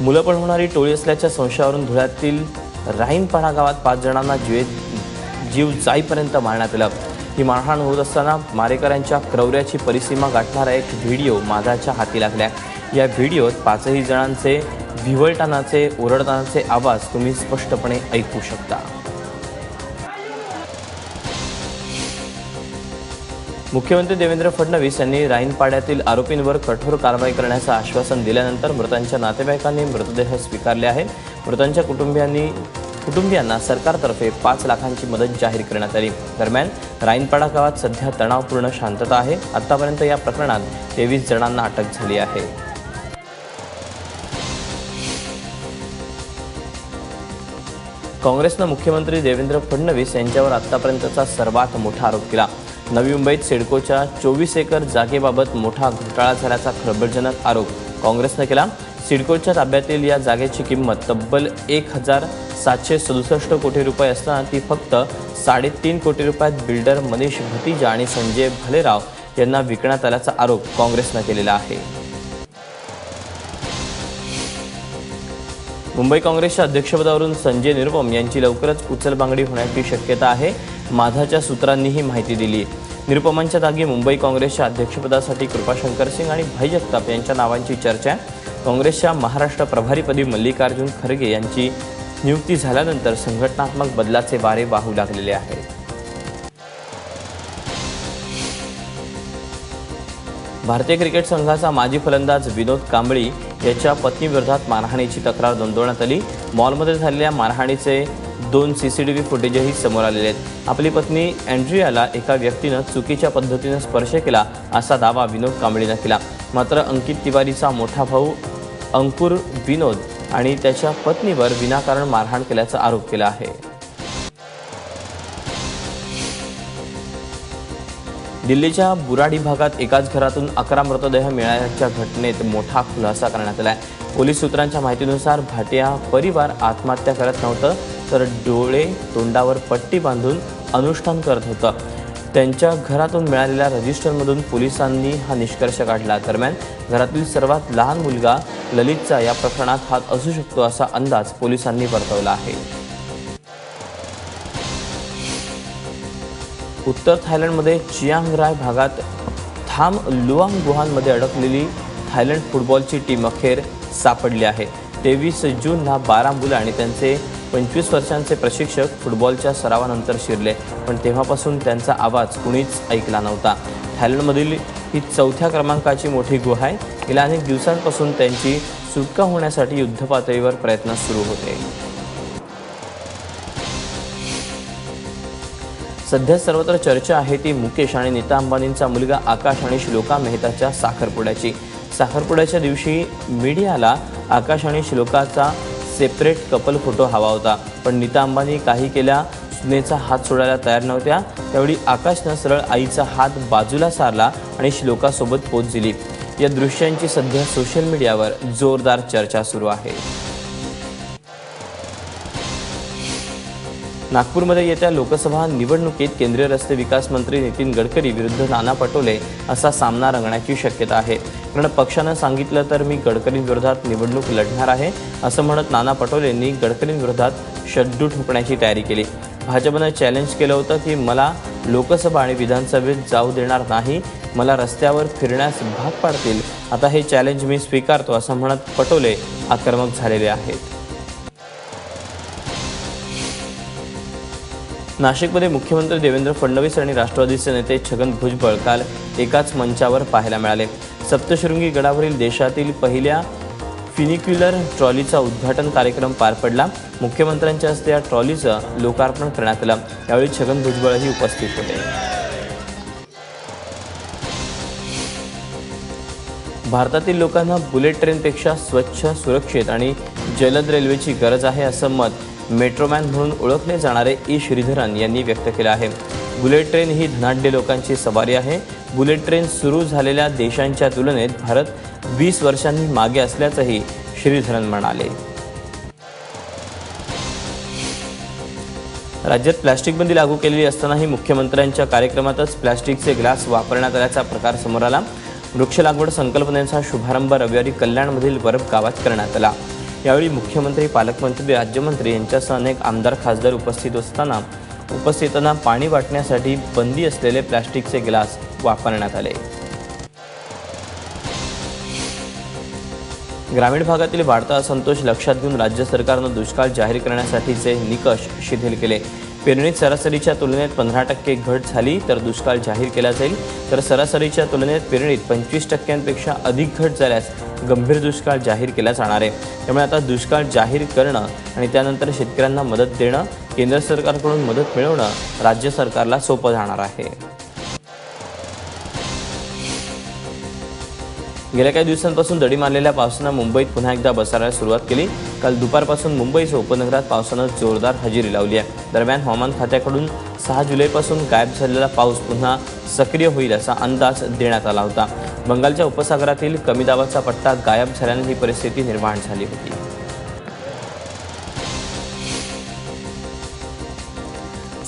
मुलं पळवणारी टोळी असल्याच्या संशयावरून धुळ्यातील राईनपाडा गावात पाच जणांना जीवे जीव जाईपर्यंत मारण्यात आलं. ही मारहाण होत असताना मारेकऱ्यांच्या क्रौऱ्याची परिसीमा गाठणारा एक व्हिडिओ माझाच्या हाती लागल्या. या व्हिडिओत पाचही जणांचे विवळतानाचे ओरडतानाचे आवाज तुम्ही स्पष्टपणे ऐकू शकता. मुख्यमंत्री देवेंद्र फडणवीस यांनी राईनपाड्यातील आरोपींवर कठोर कारवाई करण्याचं आश्वासन दिल्यानंतर मृतांच्या नातेवाईकांनी मृतदेह स्वीकारले आहे मृतांच्या कुटुंबियांनी कुटुंबियांना सरकारतर्फे पाच लाखांची मदत जाहीर करण्यात आली. दरम्यान राईनपाडा गावात सध्या तणावपूर्ण शांतता आहे. आतापर्यंत या प्रकरणात तेवीस जणांना अटक झाली आहे. काँग्रेसनं मुख्यमंत्री देवेंद्र फडणवीस यांच्यावर आतापर्यंतचा सर्वात मोठा आरोप केला. नवी मुंबईत सिडकोच्या चोवीस एकर जागेबाबत मोठा घोटाळा झाल्याचा खळबळजनक आरोप काँग्रेसनं केला. सिडकोच्या ताब्यातील या जागेची किंमत तब्बल एक हजार सातशे सदुसष्ट कोटी रुपये असताना ती फक्त साडेतीन कोटी रुपयात बिल्डर मनीष भतीजा आणि संजय भलेराव यांना विकण्यात आल्याचा आरोप काँग्रेसनं केलेला आहे. मुंबई काँग्रेसच्या अध्यक्षपदावरून संजय निरुपम यांची लवकरच उचलबांगडी होण्याची शक्यता आहे. माझाच्या सूत्रांनी ही माहिती दिली. निरुपमांच्या जागी मुंबई काँग्रेसच्या अध्यक्षपदासाठी कृपाशंकर सिंग आणि भाई जगताप यांच्या नावांची चर्चा. काँग्रेसच्या महाराष्ट्र प्रभारीपदी मल्लिकार्जुन खरगे यांची नियुक्ती झाल्यानंतर संघटनात्मक बदलाचे वारे वाहू लागलेले आहेत. भारतीय क्रिकेट संघाचा माजी फलंदाज विनोद कांबळी याच्या पत्नीविरोधात मारहाणीची तक्रार नोंदवण्यात आली. मॉलमध्ये झालेल्या मारहाणीचे दोन सीसीटीव्ही फुटेजही समोर आलेले आहेत. आपली पत्नी अँड्रियाला एका व्यक्तीनं चुकीच्या पद्धतीनं स्पर्श केला असा दावा विनोद कांबळीनं केला. मात्र अंकित तिवारीचा मोठा भाऊ अंकुर विनोद आणि त्याच्या पत्नीवर विनाकारण मारहाण केल्याचा आरोप केला आहे. दिल्लीच्या बुराडी भागात एकाच घरातून अकरा मृतदेह मिळाल्याच्या घटनेत मोठा खुलासा करण्यात आला आहे पोलीस सूत्रांच्या माहितीनुसार भाटिया परिवार आत्महत्या करत नव्हतं तर डोळे तोंडावर पट्टी बांधून अनुष्ठान करत होतं. त्यांच्या घरातून मिळालेल्या रजिस्टरमधून पोलिसांनी हा निष्कर्ष काढला. दरम्यान घरातील सर्वात लहान मुलगा ललितचा या प्रकरणात हात असू शकतो असा अंदाज पोलिसांनी वर्तवला आहे. उत्तर थायलंडमध्ये चियांग राय भागात थाम लुआंग गुहांमध्ये अडकलेली थायलंड फुटबॉलची टीम अखेर सापडली आहे. तेवीस जूनला बारा मुलं आणि त्यांचे पंचवीस वर्षांचे प्रशिक्षक फुटबॉलच्या सरावानंतर शिरले पण तेव्हापासून त्यांचा आवाज कुणीच ऐकला नव्हता. थायलंडमधील ही चौथ्या क्रमांकाची मोठी गुहा आहे. गेल्या अनेक दिवसांपासून त्यांची सुटका होण्यासाठी युद्धपातळीवर प्रयत्न सुरू होते. सध्या सर्वत्र चर्चा आहे ती मुकेश आणि नीता अंबानींचा मुलगा आकाश आणि श्लोका मेहताच्या साखरपुड्याची. साखरपुड्याच्या दिवशी मीडियाला आकाश आणि श्लोकाचा सेपरेट कपल फोटो हवा होता. पण नीता अंबानी काही केल्या सुनेचा हात सोडायला तयार नव्हत्या. त्यावेळी आकाशनं सरळ आईचा हात बाजूला सारला आणि श्लोकासोबत पोच दिली. या दृश्यांची सध्या सोशल मीडियावर जोरदार चर्चा सुरू आहे. नागपूरमध्ये येत्या लोकसभा निवडणुकीत केंद्रीय रस्ते विकास मंत्री नितीन गडकरी विरुद्ध नाना पटोले असा सामना रंगण्याची शक्यता आहे. कारण पक्षानं सांगितलं तर मी गडकरींविरोधात निवडणूक लढणार आहे असं म्हणत नाना पटोलेंनी गडकरींविरोधात शड्डू ठोकण्याची तयारी केली. भाजपनं चॅलेंज केलं होतं की मला लोकसभा आणि विधानसभेत जाऊ देणार नाही मला रस्त्यावर फिरण्यास भाग पाडतील आता हे चॅलेंज मी स्वीकारतो असं म्हणत पटोले आक्रमक झालेले आहेत. नाशिकमध्ये मुख्यमंत्री देवेंद्र फडणवीस आणि राष्ट्रवादीचे नेते छगन भुजबळ काल एकाच मंचावर पाहायला मिळाले. सप्तशृंगी गडावरील देशातील पहिल्या फिनिक्युलर ट्रॉलीचा उद्घाटन कार्यक्रम पार पडला. मुख्यमंत्र्यांच्या हस्ते या ट्रॉलीचं लोकार्पण करण्यात आलं. यावेळी छगन भुजबळही उपस्थित होते. भारतातील लोकांना बुलेट ट्रेनपेक्षा स्वच्छ सुरक्षित आणि जलद रेल्वेची गरज आहे असं मत मेट्रोमॅन म्हणून ओळखले जाणारे ई. श्रीधरन यांनी व्यक्त केलं आहे. बुलेट ट्रेन ही धनाढ्य लोकांची सवारी आहे. बुलेट ट्रेन सुरू झालेल्या देशांच्या तुलनेत भारत वीस वर्षांनी मागे असल्याचंही श्रीधरन म्हणाले. राज्यात प्लॅस्टिक बंदी लागू केलेली असतानाही मुख्यमंत्र्यांच्या कार्यक्रमातच प्लॅस्टिकचे ग्लास वापरण्यात आल्याचा प्रकार समोर आला. वृक्ष लागवड संकल्पनेचा शुभारंभ रविवारी कल्याणमधील वरब गावात करण्यात आला. यावेळी मुख्यमंत्री पालकमंत्री राज्यमंत्री यांच्यासह अनेक आमदार खासदार उपस्थित असताना उपस्थितांना पाणी वाटण्यासाठी बंदी असलेले प्लॅस्टिकचे ग्लास वापरण्यात आले. ग्रामीण भागातील वाढता असंतोष लक्षात घेऊन राज्य सरकारनं दुष्काळ जाहीर करण्यासाठीचे निकष शिथिल केले. पेरणीत सरासरीच्या तुलनेत पंधरा टक्के घट झाली तर दुष्काळ जाहीर केला जाईल. तर सरासरीच्या तुलनेत पेरणीत पंचवीस टक्क्यांपेक्षा अधिक घट झाल्यास गंभीर दुष्काळ जाहीर केला जाणार आहे. त्यामुळे आता दुष्काळ जाहीर करणं आणि त्यानंतर शेतकऱ्यांना मदत देणं केंद्र सरकारकडून मदत मिळवणं राज्य सरकारला सोपं जाणार आहे. गेल्या काही दिवसांपासून दडी मारलेल्या पावसानं मुंबईत पुन्हा एकदा बसायला सुरुवात केली. काल दुपारपासून मुंबईसह उपनगरात पावसानं जोरदार हजेरी लावली आहे. दरम्यान हवामान खात्याकडून सहा जुलैपासून गायब झालेला पाऊस पुन्हा सक्रिय होईल असा अंदाज देण्यात आला होता. बंगालच्या उपसागरातील कमी दाबाचा पट्टा गायब झाल्याने ही परिस्थिती निर्माण झाली होती.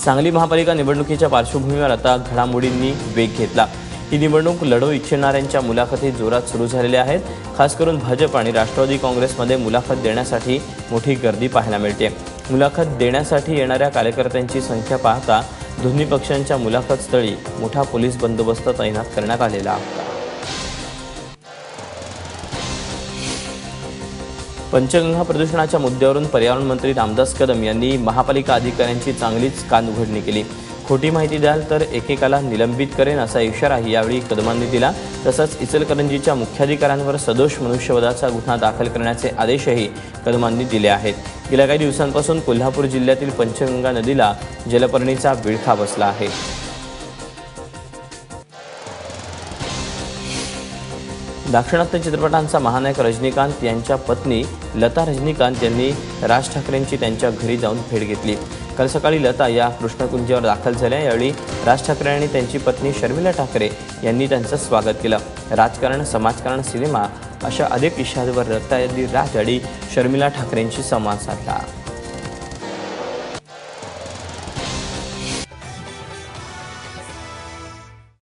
सांगली महापालिका निवडणुकीच्या पार्श्वभूमीवर आता घडामोडींनी वेग घेतला. ही निवडणूक लढवू इच्छिणाऱ्यांच्या मुलाखती जोरात सुरू झालेल्या आहेत. खास करून भाजप आणि राष्ट्रवादी काँग्रेसमध्ये मुलाखत देण्यासाठी मोठी गर्दी पाहायला मिळते. मुलाखत देण्यासाठी येणाऱ्या कार्यकर्त्यांची संख्या पाहता दोन्ही पक्षांच्या मुलाखत स्थळी मोठा पोलीस बंदोबस्त तैनात करण्यात आलेला. होता पंचगंगा प्रदूषणाच्या मुद्द्यावरून पर्यावरण मंत्री रामदास कदम यांनी महापालिका अधिकाऱ्यांची चांगलीच कान उघडणी केली. खोटी माहिती द्याल तर एकेकाला निलंबित करेन असा इशाराही यावेळी कदमांनी दिला. तसंच इचलकरंजीच्या मुख्याधिकाऱ्यांवर सदोष मनुष्यवधाचा गुन्हा दाखल करण्याचे आदेशही कदमांनी दिले आहेत. गेल्या काही दिवसांपासून कोल्हापूर जिल्ह्यातील पंचगंगा नदीला जलपर्णीचा विळखा बसला आहे. दाक्षिणात्य चित्रपटांचा महानायक रजनीकांत यांच्या पत्नी लता रजनीकांत यांनी राज ठाकरेंची त्यांच्या घरी जाऊन भेट घेतली. काल सकाळी लता या कृष्णकुंजावर दाखल झाल्या. यावेळी राज ठाकरे आणि त्यांची पत्नी शर्मिला ठाकरे यांनी त्यांचं स्वागत केलं. राजकारण समाजकारण सिनेमा अशा अनेक विषयांवर लता यांनी राज आणि शर्मिला ठाकरेंशी संवाद साधला.